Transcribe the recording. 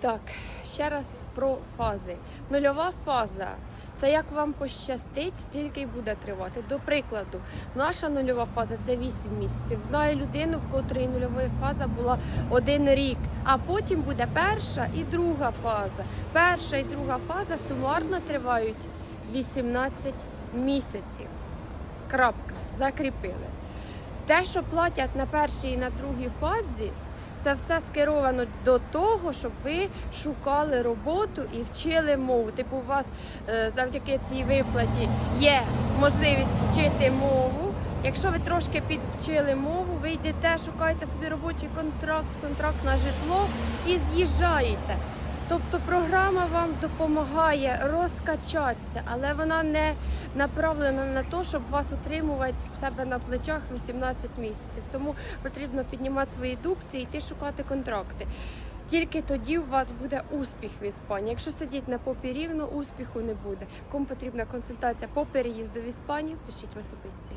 Так, ще раз про фази. Нульова фаза. Це як вам пощастить, стільки й буде тривати. До прикладу, наша нульова фаза це 8 місяців. Знаю людину, в котрої нульова фаза була один рік, а потім буде перша і друга фаза. Перша і друга фаза сумарно тривають 18 місяців. Крапка. Закріпили. Те, що платять на першій і на другій фазі, це все скеровано до того, щоб ви шукали роботу і вчили мову. Типу, у вас е, завдяки цій виплаті є можливість вчити мову. Якщо ви трошки підвчили мову, ви йдете, шукаєте собі робочий контракт, контракт на житло і з'їжджаєте. Тобто програма вам допомагає розкачатися, але вона не направлена на те, щоб вас утримувати в себе на плечах 18 місяців. Тому потрібно піднімати свої дубці і йти шукати контракти. Тільки тоді у вас буде успіх в Іспанії. Якщо сидіти на попі рівно, успіху не буде. Кому потрібна консультація по переїзду в Іспанію, пишіть в особисті.